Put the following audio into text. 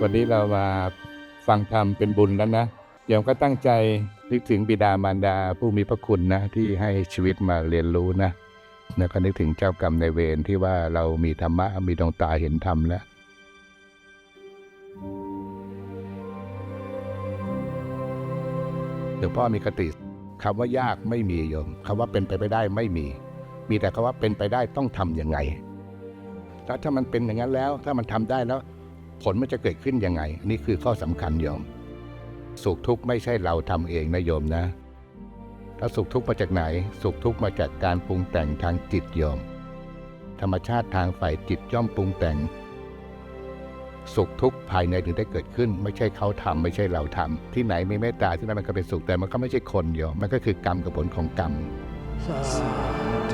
วันนี้เรามาฟังธรรมเป็นบุญแล้วนะโยมก็ตั้งใจนึกถึงบิดามารดาผู้มีพระคุณนะ ที่ให้ชีวิตมาเรียนรู้นะแล้วก็นึกถึงเจ้ากรรมในเวรที่ว่าเรามีธรรมะมีดวงตาเห็นธรรมแล้วหลวงพ่อมีคติคำว่ายากไม่มีโยมคำว่าเป็นไปไม่ได้ไม่มี มีแต่คำว่าเป็นไปได้ต้องทำยังไงแล้วถ้ามันเป็นอย่างนั้นแล้ว ถ้ามันทำได้แล้ว ผลมันจะเกิดขึ้นยังไง นี่คือข้อสำคัญโยม สุขทุกข์ไม่ใช่เราทำเองนะโยมนะแล้วสุขทุกข์มาจากไหน สุขทุกข์มาจากการปรุงแต่งทางจิตโยม ธรรมชาติทางฝ่ายจิตย่อมปรุงแต่ง สุขทุกข์ภายในถึงได้เกิดขึ้น ไม่ใช่เขาทำไม่ใช่เราทำที่ไหนไมีเมตตาที่นั่นมันก็เป็นสุขแต่มันก็ไม่ใช่คนโยมมันก็คือกรรมกับผลของกรรมสา